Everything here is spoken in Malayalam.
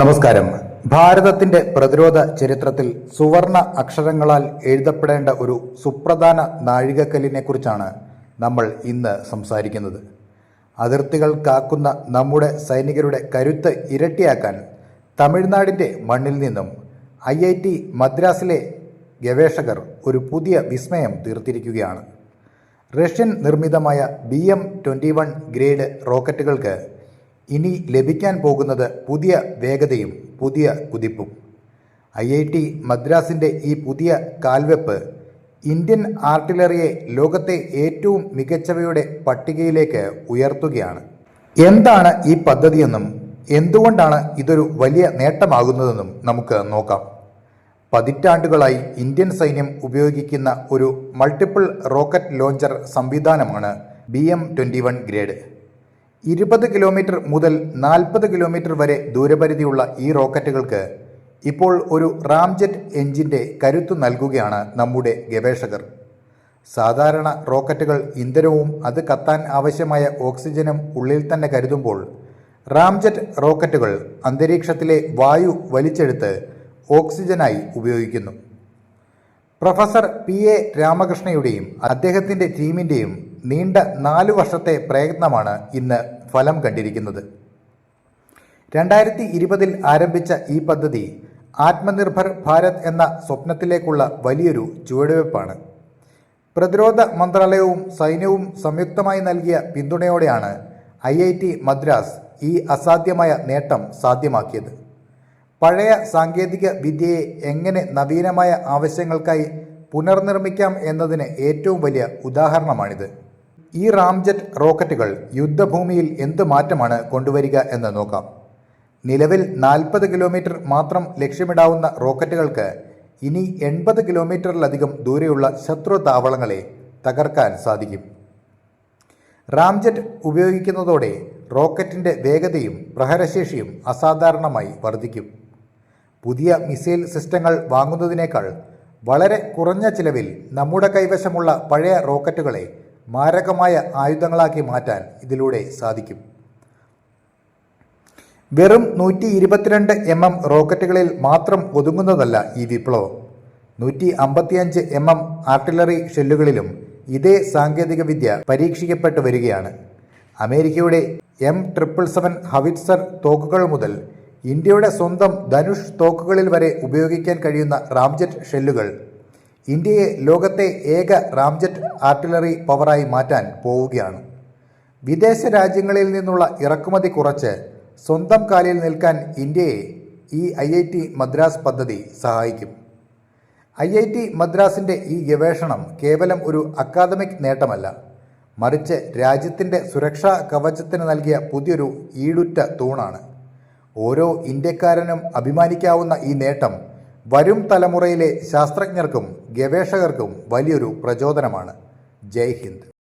നമസ്കാരം. ഭാരതത്തിന്റെ പ്രതിരോധ ചരിത്രത്തിൽ സുവർണ അക്ഷരങ്ങളാൽ എഴുതപ്പെടേണ്ട ഒരു സുപ്രധാന നാഴികക്കല്ലിനെ കുറിച്ചാണ് നമ്മൾ ഇന്ന് സംസാരിക്കുന്നത്. അതിർത്തികൾ കാക്കുന്ന നമ്മുടെ സൈനികരുടെ കരുത്ത് ഇരട്ടിയാക്കാൻ തമിഴ്നാടിന്റെ മണ്ണിൽ നിന്നും ഐ ഐ ടി മദ്രാസിലെ ഗവേഷകർ ഒരു പുതിയ വിസ്മയം തീർത്തിരിക്കുകയാണ്. റഷ്യൻ നിർമ്മിതമായ B M twenty one Grad റോക്കറ്റുകൾക്ക് ഇനി ലഭിക്കാൻ പോകുന്നത് പുതിയ വേഗതയും പുതിയ കുതിപ്പും. ഐ ഐ ടി മദ്രാസിന്റെ ഈ പുതിയ കാൽവെപ്പ് ഇന്ത്യൻ ആർട്ടിലറിയെ ലോകത്തെ ഏറ്റവും മികച്ചവയുടെ പട്ടികയിലേക്ക് ഉയർത്തുകയാണ്. എന്താണ് ഈ പദ്ധതിയെന്നും എന്തുകൊണ്ടാണ് ഇതൊരു വലിയ നേട്ടമാകുന്നതെന്നും നമുക്ക് നോക്കാം. പതിറ്റാണ്ടുകളായി ഇന്ത്യൻ സൈന്യം ഉപയോഗിക്കുന്ന ഒരു മൾട്ടിപ്പിൾ റോക്കറ്റ് ലോഞ്ചർ സംവിധാനമാണ് B M twenty one Grad. ഇരുപത് കിലോമീറ്റർ മുതൽ നാൽപ്പത് കിലോമീറ്റർ വരെ ദൂരപരിധിയുള്ള ഈ റോക്കറ്റുകൾക്ക് ഇപ്പോൾ ഒരു റാംജെറ്റ് എഞ്ചിന്റെ കരുത്തു നൽകുകയാണ് നമ്മുടെ ഗവേഷകർ. സാധാരണ റോക്കറ്റുകൾ ഇന്ധനവും അത് കത്താൻ ആവശ്യമായ ഓക്സിജനും ഉള്ളിൽ തന്നെ കരുതുമ്പോൾ റാംജെറ്റ് റോക്കറ്റുകൾ അന്തരീക്ഷത്തിലെ വായു വലിച്ചെടുത്ത് ഓക്സിജനായി ഉപയോഗിക്കുന്നു. പ്രൊഫസർ പി എ രാമകൃഷ്ണയുടെയും അദ്ദേഹത്തിന്റെ ടീമിന്റെയും നീണ്ട നാലു വർഷത്തെ പ്രയത്നമാണ് ഇന്ന് ഫലം കണ്ടിരിക്കുന്നത്. രണ്ടായിരത്തി ഇരുപതിൽ ആരംഭിച്ച ഈ പദ്ധതി ആത്മനിർഭർ ഭാരത് എന്ന സ്വപ്നത്തിലേക്കുള്ള വലിയൊരു ചുവടുവയ്പ്പാണ് പ്രതിരോധ മന്ത്രാലയവും സൈന്യവും സംയുക്തമായി നൽകിയ പിന്തുണയോടെയാണ് ഐ ഐ ടി മദ്രാസ് ഈ അസാധ്യമായ നേട്ടം സാധ്യമാക്കിയത്. പഴയ സാങ്കേതിക വിദ്യയെ എങ്ങനെ നവീനമായ ആവശ്യങ്ങൾക്കായി പുനർനിർമ്മിക്കാം എന്നതിന് ഏറ്റവും വലിയ ഉദാഹരണമാണിത്. ഈ റാംജെറ്റ് റോക്കറ്റുകൾ യുദ്ധഭൂമിയിൽ എന്ത് മാറ്റമാണ് കൊണ്ടുവരിക എന്ന് നോക്കാം. നിലവിൽ നാൽപ്പത് കിലോമീറ്റർ മാത്രം ലക്ഷ്യമിടാവുന്ന റോക്കറ്റുകൾക്ക് ഇനി എൺപത് കിലോമീറ്ററിലധികം ദൂരെയുള്ള ശത്രു താവളങ്ങളെ തകർക്കാൻ സാധിക്കും. റാംജെറ്റ് ഉപയോഗിക്കുന്നതോടെ റോക്കറ്റിന്റെ വേഗതയും പ്രഹരശേഷിയും അസാധാരണമായി വർദ്ധിക്കും. പുതിയ മിസൈൽ സിസ്റ്റങ്ങൾ വാങ്ങുന്നതിനേക്കാൾ വളരെ കുറഞ്ഞ ചിലവിൽ നമ്മുടെ കൈവശമുള്ള പഴയ റോക്കറ്റുകളെ മാരകമായ ആയുധങ്ങളാക്കി മാറ്റാൻ ഇതിലൂടെ സാധിക്കും. വെറും നൂറ്റി ഇരുപത്തിരണ്ട് എം എം റോക്കറ്റുകളിൽ മാത്രം ഒതുങ്ങുന്നതല്ല ഈ വിപ്ലവം. നൂറ്റി അമ്പത്തിയഞ്ച് എം എം ആർട്ടിലറി ഷെല്ലുകളിലും ഇതേ സാങ്കേതികവിദ്യ പരീക്ഷിക്കപ്പെട്ടു വരികയാണ്. അമേരിക്കയുടെ എം ട്രിപ്പിൾ സെവൻ ഹവിറ്റ്സർ തോക്കുകൾ മുതൽ ഇന്ത്യയുടെ സ്വന്തം ധനുഷ് തോക്കുകളിൽ വരെ ഉപയോഗിക്കാൻ കഴിയുന്ന റാംജെറ്റ് ഷെല്ലുകൾ ഇന്ത്യയെ ലോകത്തെ ഏക റാംജെറ്റ് ആർട്ടിലറി പവറായി മാറ്റാൻ പോവുകയാണ്. വിദേശ രാജ്യങ്ങളിൽ നിന്നുള്ള ഇറക്കുമതി കുറച്ച് സ്വന്തം കാലിൽ നിൽക്കാൻ ഇന്ത്യയെ ഈ ഐ ഐ ടി മദ്രാസ് പദ്ധതി സഹായിക്കും. ഐ ഐ ടി മദ്രാസിന്റെ ഈ ഗവേഷണം കേവലം ഒരു അക്കാദമിക് നേട്ടമല്ല മറിച്ച് രാജ്യത്തിന്റെ സുരക്ഷാ കവചത്തിന് നൽകിയ പുതിയൊരു ഈടുറ്റ തൂണാണ്. ഓരോ ഇന്ത്യക്കാരനും അഭിമാനിക്കാവുന്ന ഈ നേട്ടം വരും തലമുറയിലെ ശാസ്ത്രജ്ഞർക്കും ഗവേഷകർക്കും വലിയൊരു പ്രചോദനമാണ്. ജയ് ഹിന്ദ്.